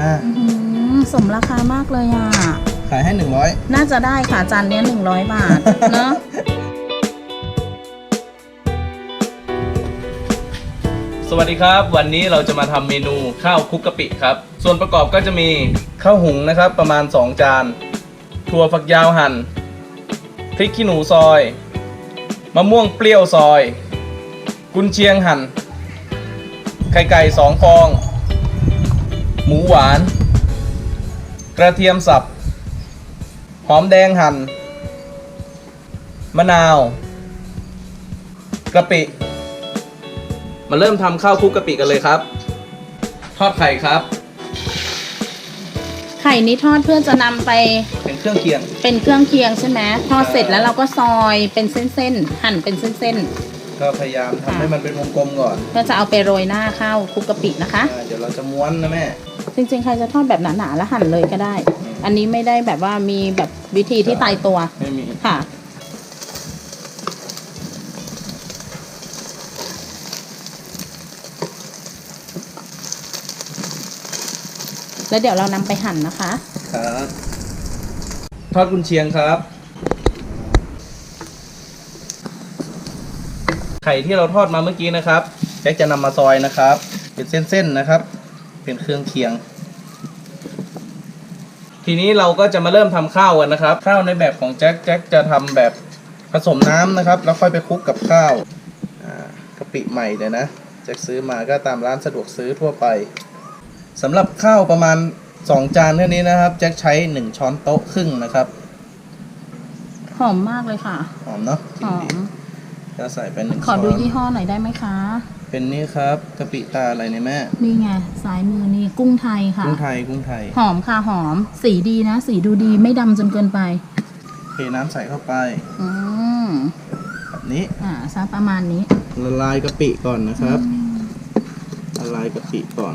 อื้อหือสมราคามากเลยอะ ขายให้หนึ่งร้อยน่าจะได้ค่ะจานเนี้หนึ่งร้อยบาท เนอะสวัสดีครับ วันนี้เราจะมาทำเมนูข้าวคลุกกะปิครับ ส่วนประกอบก็จะมีข้าวหุงนะครับ ประมาณ 2 จาน ถั่วฝักยาวหัน่นพริกขี้หนูซอยมะม่วงเปรี้ยวซอย กุนเชียงหั่นไข่ไก่สองฟอง หมูหวาน กระเทียมสับ หอมแดงหั่น มะนาว กะปิ มาเริ่มทำข้าวคลุกกะปิกันเลยครับ ทอดไข่ครับ ไข่นี้ทอดเพื่อจะนำไปเป็นเครื่องเคียง เป็นเครื่องเคียงใช่ไหมทอดเสร็จแล้วเราก็ซอยเป็นเส้นๆ หั่นเป็นเส้นก็พยายามทำให้มันเป็นวงกลมก่อนๆเพื่อจะเอาไปโรยหน้าข้าวคลุกกะปินะคะ อ่าเดี๋ยวเราจะม้วนนะแม่ จริงๆ ใครจะทอดแบบหนาๆแล้วหั่นเลยก็ได้ อันนี้ไม่ได้แบบว่ามีแบบวิธีที่ตายตัวไม่มีค่ะ แล้วเดี๋ยวเรานำไปหั่นนะคะ ครับทอดกุนเชียงครับ ไข่ที่เราทอดมาเมื่อกี้นะครับแจ็คจะนำมาซอยนะครับ เป็นเส้นๆนะครับ เป็นเครื่องเคียง ทีนี้เราก็จะมาเริ่มทำข้าวกันนะครับ ข้าวในแบบของแจ็คแจ็คจะทำแบบผสมน้ำนะครับ แล้วค่อยไปคลุกกับข้าวอ่ากะปิใหม่เลยนะแจ็คซื้อมาก็ตามร้านสะดวกซื้อทั่วไปสำหรับข้าวประมาณ 2 จานเท่านี้นะครับ แจ็คใช้ 1 ช้อนโต๊ะครึ่งนะครับ หอมมากเลยค่ะ หอมเนาะหอม ก็ใส่ไปหนึ่งขอดูช้นยี่ห้อหน่อยได้ไหมคะ เป็นนี่ครับกะปิตาอะไรเนี่ยแม่นี่ไงซ้ายมือนี่กุ้งไทยค่ะ กุ้งไทยกุ้งไทยหอมค่ะหอม สีดีนะ สีดูดีไม่ดำจนเกินไป เทน้ำใส่เข้าไปอืมแบบนี้อ่าซักประมาณนี้ละลายกะปิก่อนนะครับละลายกะปิก่อน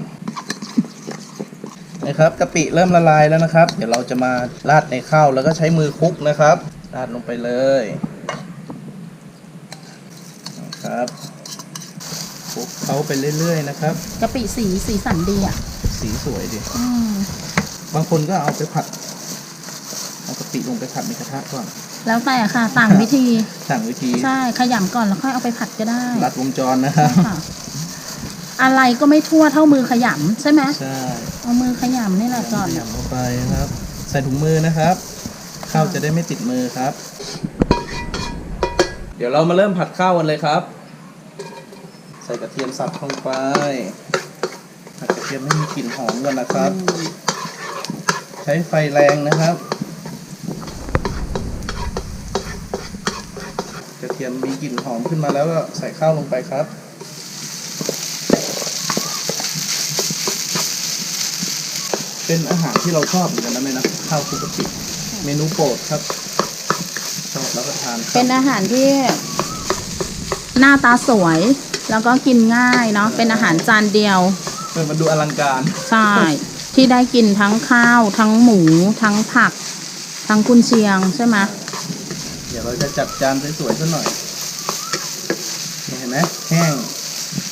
นะครับกะปิเริ่มละลายแล้วนะครับ เดี๋ยวเราจะมาราดในข้าวแล้วก็ใช้มือคลุกนะครับราดลงไปเลย นะครับคลุกเขาไปเรื่อยๆนะครับ กะปิสีสีสันดีอะ สีสวยดี อืม บางคนก็เอาไปผัด เอากะปิลงไปผัดในกระทะก่อน แล้วแต่ค่ะต่างวิธี สั่งวิธีใช่ ขยำก่อนแล้วค่อยเอาไปผัดก็ได้รัดวงจรนะครับ ค่ะ อะไรก็ไม่ทั่วเท่ามือขยำใช่ไหมใช่เอามือขยำนี่แหละก่อน ยำเข้าไปนะครับ ใส่ถุงมือนะครับ ข้าวจะได้ไม่ติดมือครับ เดี๋ยวเรามาเริ่มผัดข้าวกันเลยครับ ใส่กระเทียมสับลงไปผัดกระเทียมให้มีกลิ่นหอมก่อนนะครับ ใช้ไฟแรงนะครับ กระเทียมมีกลิ่นหอมขึ้นมาแล้วก็ใส่ข้าวลงไปครับเป็นอาหารที่เราชอบเหมือนกันนะแม่นะข้าวคุกกะปิเมนูโปรดครับ ทานครับเป็นอาหารที่หน้าตาสวย แล้วก็กินง่ายเนาะเป็นอาหารจานเดียว เออมันดูอลังการ ใช่ ที่ได้กินทั้งข้าว ทั้งหมู ทั้งผัก ทั้งกุนเชียงใช่ไหมเดี๋ยวเราจะจัดจานสวยๆสักหน่อยนี่เห็นไหมแห้ง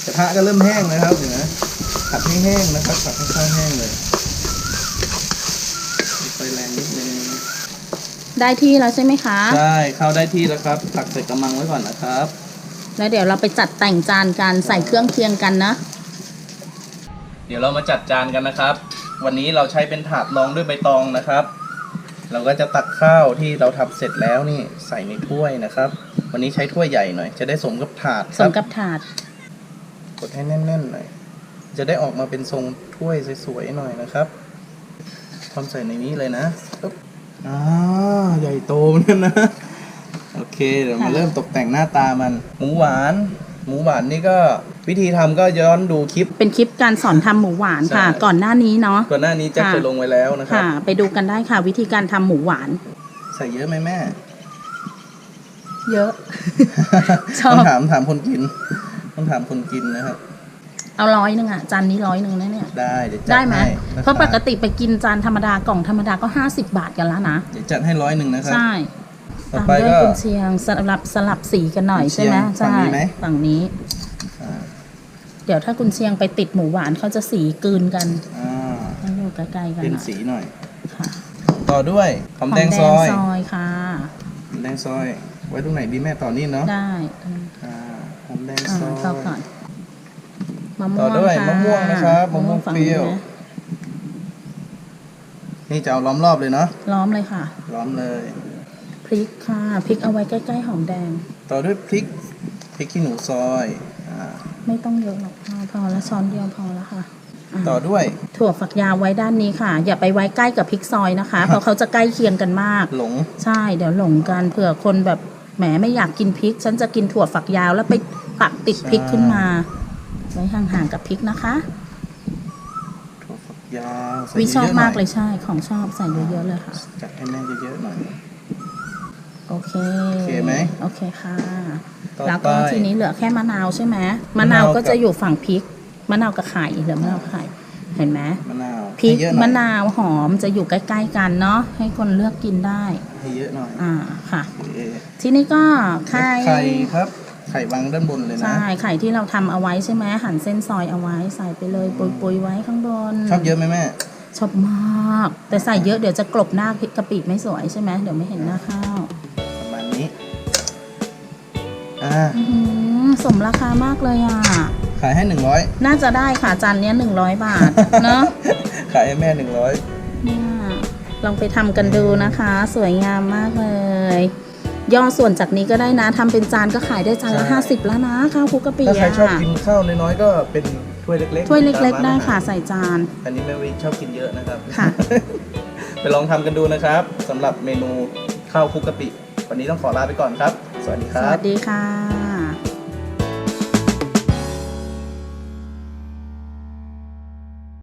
กระทะก็เริ่มแห้งนะครับเห็นไหมผัดให้แห้งนะครับผัดให้ข้าวแห้งเลยไฟแรงนิดนึง ได้ที่แล้วใช่ไหมคะ ใช่ข้าวได้ที่แล้วครับตักใส่กระมังไว้ก่อนนะครับ แล้วเดี๋ยวเราไปจัดแต่งจานกันใส่เครื่องเคียงกันนะ เดี๋ยวเรามาจัดจานกันนะครับ วันนี้เราใช้เป็นถาดรองด้วยใบตองนะครับ เราก็จะตักข้าวที่เราทำเสร็จแล้วนี่ใส่ในถ้วยนะครับ วันนี้ใช้ถ้วยใหญ่หน่อย จะได้สมกับถาดคสรัมบกับถาดกดให้แน่นๆหน่อยจะได้ออกมาเป็นทรงถ้วยสวยๆหน่อยนะครับทำใส่ในนี้เลยนะปึ๊บ อ่าใหญ่โตเหมือนกันนะ โอเค เดี๋ยวมาค่ะ เริ่มตกแต่งหน้าตามัน หมูหวาน หมูหวานนี่ก็วิธีทำก็ย้อนดูคลิป เป็นคลิปการสอนทำหมูหวานค่ะ ใช่ ก่อนหน้านี้เนาะ ก่อนหน้านี้แจ็คค่ะ เคยลงไว้แล้วนะครับ ค่ะ ไปดูกันได้ค่ะ วิธีการทำหมูหวาน ใส่เยอะไหมแม่ เยอะ ชอบ ต้องถามถามคนกิน ต้องถามคนกินนะครับ เอาร้อยหนึ่งอะจานนี้ร้อยหนึ่งนะเนี่ย ได้เดี๋ยวจัดได้ไหมให้นคบเพราะปกติไปกินจานธรรมดากล่องธรรมดาก็ 50 บาทกันแล้วนะเดี๋ยวจัดให้ร้อยหนึ่งนะครับ ใช่ต่อตามไปด้วยก็ กุนเชียงสลับสลับสีกันหน่อยใช่ไหมกุนเชียงฝั่งนี้ไหม ฝั่งนี้ อ่าเดี๋ยวถ้ากุนเชียงไปติดหมูหวานเขาจะสีกลืนกันอ่าต้องดูใกล้ๆกันเป็นหน่อยสีหน่อย ค่ะต่อด้วยหอมแดงซอยซอยค่ะ หอมแดงซอย ไว้ตรงไหนดีแม่ต่อนี่เนาะได้อ่าหอมแดงอ่าซอยเข้าก่อนมะม่วงต่อด้วยค่มะม่วงนะครับมะม่วงฝั่เปรี้ยวนี้นะนี่จะเอาล้อมรอบเลยเนาะล้อมเลยค่ะ ล้อมเลย พริกค่ะพริกเอาไว้ใกล้ๆหอมแดง ต่อด้วยพริกพริกขี้หนูซอยอ่าไม่ต้องเยอะหรอกพอพอแล้วช้อนเดียวพอแล้วค่ะอ่าต่อด้วย ถั่วฝักยาวไว้ด้านนี้ค่ะ อย่าไปไว้ใกล้กับพริกซอยนะคะ เพราะเขาจะใกล้เคียงกันมาก หลง ใช่เดี๋ยวหลงกันเผื่อคนแบบแหมไม่อยากกินพริก ฉันจะกินถั่วฝักยาวแล้วไปปักติดพริกขึ้นมา ไว้ห่างๆกับพริกนะคะถั่วฝักยาวใส่วิชอบเยะๆหน่มากเลยใช่ ของชอบใส่เยอะๆเลยค่ะ จัดให้แม่เยอะๆหน่อย โอเค โอเคไหมโอเคค่ะต่อแล้วก็ไปทีนี้เหลือแค่มะนาวใช่ไหมมะมะนานาววก็กับจะอยู่ฝั่งพริกมะนาวกับไข่เหลือมะนาวกับไข่เห็นไหมมะนาวพริกให้เยอะหน่อยมะนาวหอมจะอยู่ใกล้ ๆ กันเนาะให้คนเลือกกินได้ให้เยอะหน่อยอ่าค่ะโอเคทีนี้ก็ไข่ไข่ครับ ไข่วางด้านบนเลยนะใช่ไข่ที่เราทำเอาไว้ใช่ไหมหั่นเส้นซอยเอาไว้ใส่ไปเลยปุยๆไว้ข้างบน ชอบเยอะไหมแม่ชอบมาก แต่ใส่เยอะเดี๋ยวจะกลบหน้าพริกกะปิไม่สวยใช่ไหมเดี๋ยวไม่เห็นหน้าข้าวประมาณนี้อ่าอื้อหือสมราคามากเลยอะขายให้หนึ่งร้อยน่าจะได้ค่ะจานเนี้หนึ่งร้อยบาทเนอะขายให้แม่หนึ่งร้อยเนี่ยลองไปทำกันดูนะคะ สวยงามมากเลย ย่อส่วนจากนี้ก็ได้นะทำเป็นจานก็ขายได้จานละ50 แล้วนะข้าวคลุกกะปิถ้าใครชอบอะกินข้าวน้อยๆก็เป็นถ้วยเล็กๆถ้วยเล็ก ๆ ได้ตามร้านอาหารค่ะใส่จาน อันนี้แม่วิชอบกินเยอะนะครับ ค่ะ ไปลองทำกันดูนะครับสำหรับเมนูข้าวคลุกกะปิ วันนี้ต้องขอลาไปก่อนครับ สวัสดีคสรับ วัสดีค่ะ